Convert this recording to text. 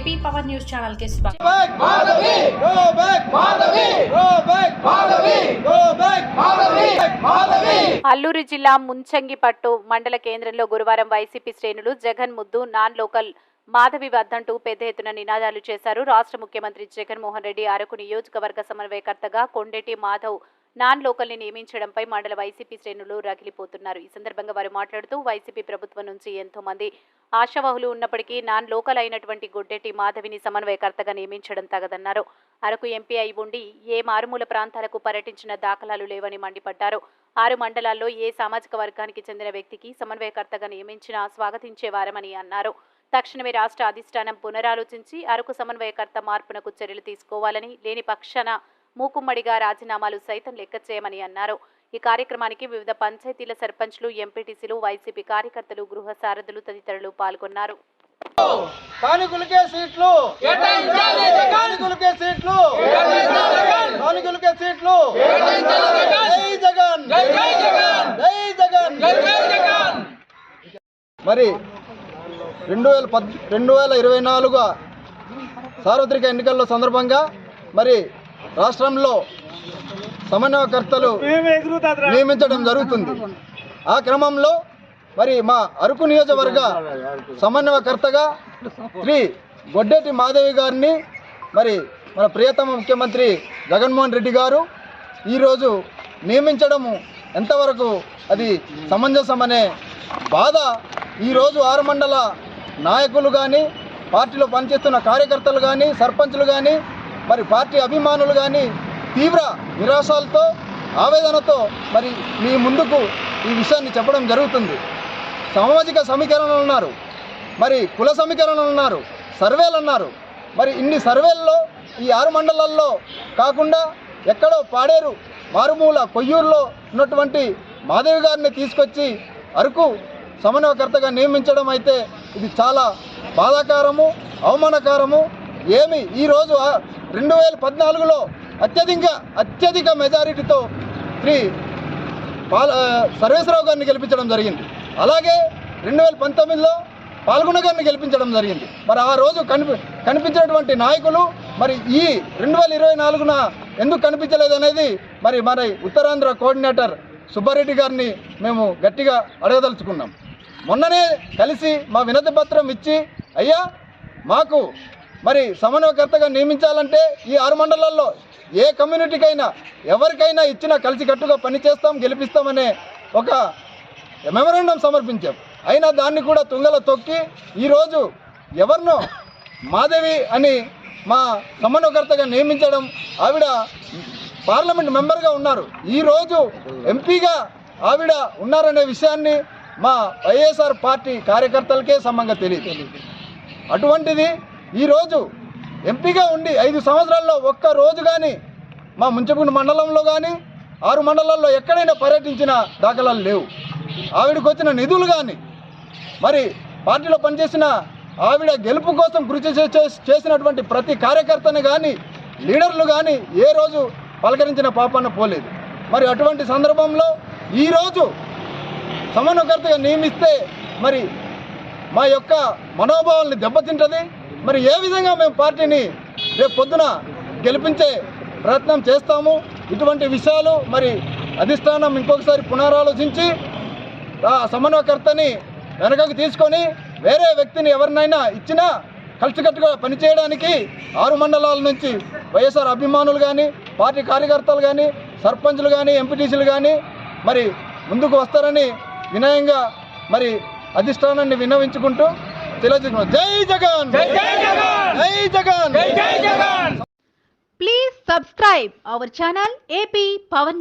AP power news ఛానల్కి అల్లూరు జిల్లా ముంచంగిపట్టు మండల కేంద్రంలో గురువారం వైసీపీ శ్రేణులు జగన్ ముద్దు నాన్ లోకల్ మాధవి వద్దంటూ పెద్ద ఎత్తున నినాదాలు చేశారు. రాష్ట్ర ముఖ్యమంత్రి జగన్మోహన్ రెడ్డి అరకు నియోజకవర్గ సమన్వయకర్తగా కొండెటి మాధవ్ నాన్ లోకల్ని నియమించడంపై మండల వైసీపీ శ్రేణులు రగిలిపోతున్నారు. ఈ సందర్భంగా వారు మాట్లాడుతూ వైసీపీ ప్రభుత్వం నుంచి ఎంతో మంది ఆశావహులు ఉన్నప్పటికీ నాన్ లోకల్ అయినటువంటి గొడ్డెటి మాధవిని సమన్వయకర్తగా నియమించడం తగదన్నారు. అరకు ఎంపీ అయి ఉండి ఏ మారుమూల ప్రాంతాలకు పర్యటించిన దాఖలాలు లేవని మండిపడ్డారు. ఆరు మండలాల్లో ఏ సామాజిక వర్గానికి చెందిన వ్యక్తికి సమన్వయకర్తగా నియమించినా స్వాగతించేవారమని అన్నారు. తక్షణమే రాష్ట్ర అధిష్టానం పునరాలోచించి అరకు సమన్వయకర్త మార్పునకు చర్యలు తీసుకోవాలని లేని పక్షాన మూకుమ్మడిగా రాజీనామాలు సైతం లెక్క చేయమని అన్నారు. ఈ కార్యక్రమానికి వివిధ పంచాయతీల సర్పంచ్లు ఎంపీటీసీలు వైసీపీ కార్యకర్తలు గృహ సారథులు తదితరులు పాల్గొన్నారు. స్థానికులకే సీట్లు! స్థానికులకే సీట్లు! స్థానికులకే సీట్లు! జై జగన్! జై జగన్! మరి రెండు వేల పద్ రెండు వేల ఇరవై నాలుగు సార్వత్రిక ఎన్నికల్లో సందర్భంగా మరి రాష్ట్రంలో సమన్వయకర్తలు నియమించడం జరుగుతుంది. ఆ క్రమంలో మరి మా అరకు నియోజకవర్గ సమన్వయకర్తగా శ్రీ గొడ్డేటి మాధవి గారిని మరి మన ప్రియతమ ముఖ్యమంత్రి జగన్మోహన్ రెడ్డి గారు ఈరోజు నియమించడము ఎంతవరకు అది సమంజసమనే బాధ. ఈరోజు ఆరు మండల నాయకులు కానీ పార్టీలో పనిచేస్తున్న కార్యకర్తలు కానీ సర్పంచులు కానీ మరి పార్టీ అభిమానులు కానీ తీవ్ర నిరాశాలతో ఆవేదనతో మరి మీ ముందుకు ఈ విషయాన్ని చెప్పడం జరుగుతుంది. సామాజిక సమీకరణలు ఉన్నారు మరి కుల సమీకరణలు ఉన్నారు సర్వేలు అన్నారు. మరి ఇన్ని సర్వేల్లో ఈ ఆరు మండలాల్లో కాకుండా ఎక్కడో పాడేరు మారుమూల కొయ్యూరులో ఉన్నటువంటి మాధవి గారిని తీసుకొచ్చి అరకు సమన్వయకర్తగా నియమించడం అయితే ఇది చాలా బాధాకరము అవమానకరము. ఏమి ఈరోజు రెండు వేల పద్నాలుగులో అత్యధిక అత్యధిక మెజారిటీతో శ్రీ పాల సర్వేశ్వరరావు గారిని గెలిపించడం జరిగింది. అలాగే రెండు వేల పంతొమ్మిదిలో పాల్గొన గారిని గెలిపించడం జరిగింది. మరి ఆ రోజు కనిపి కనిపించినటువంటి నాయకులు మరి ఈ రెండు వేల ఇరవై నాలుగున ఎందుకు కనిపించలేదు అనేది మరి మరి ఉత్తరాంధ్ర కోఆర్డినేటర్ సుబ్బారెడ్డి గారిని మేము గట్టిగా అడగదలుచుకున్నాం. మొన్ననే కలిసి మా వినతి పత్రం ఇచ్చి అయ్యా మాకు మరి సమన్వయకర్తగా నియమించాలంటే ఈ ఆరు మండలాల్లో ఏ కమ్యూనిటీకైనా ఎవరికైనా ఇచ్చినా కలిసికట్టుగా పనిచేస్తాం గెలిపిస్తామనే ఒక మెమరాండం సమర్పించాం. అయినా దాన్ని కూడా తుంగల తొక్కి ఈరోజు ఎవరినో మాధవి అని మా సమన్వయకర్తగా నియమించడం ఆవిడ పార్లమెంట్ మెంబర్గా ఉన్నారు. ఈరోజు ఎంపీగా ఆవిడ ఉన్నారనే విషయాన్ని మా వైఎస్ఆర్ పార్టీ కార్యకర్తలకే సమంగా తెలియదు. అటువంటిది ఈరోజు ఎంపీగా ఉండి ఐదు సంవత్సరాల్లో ఒక్క రోజు కానీ మా ముంచపూడి మండలంలో కానీ ఆరు మండలాల్లో ఎక్కడైనా పర్యటించిన దాఖలాలు లేవు. ఆవిడకు వచ్చిన నిధులు కానీ మరి పార్టీలో పనిచేసిన ఆవిడ గెలుపు కోసం కృషి చే- చేసినటువంటి ప్రతి కార్యకర్తని కానీ లీడర్లు కానీ ఏ రోజు పలకరించిన పాపాన పోలేదు. మరి అటువంటి సందర్భంలో ఈరోజు సమన్వయకర్తగా నియమిస్తే మరి మా యొక్క మనోభావాల్ని దెబ్బతింటుంది. మరి ఏ విధంగా మేము పార్టీని రేపు పొద్దున గెలిపించే ప్రయత్నం చేస్తాము? ఇటువంటి విషయాలు మరి అధిష్టానం ఇంకొకసారి పునరాలోచించి ఆ సమన్వయకర్తని వెనకకు తీసుకొని వేరే వ్యక్తిని ఎవరినైనా ఇచ్చినా కలిసికట్టుగా పనిచేయడానికి ఆరు మండలాల నుంచి వైఎస్ఆర్ అభిమానులు కానీ పార్టీ కార్యకర్తలు కానీ సర్పంచ్లు కానీ ఎంపీటీసీలు కానీ మరి ముందుకు వస్తారని వినయంగా మరి అధిష్టానాన్ని వినవించుకుంటూ తెలియజేసుకున్నాం జై జగన్! జై జగన్! జై Jagan! Please subscribe our channel AP power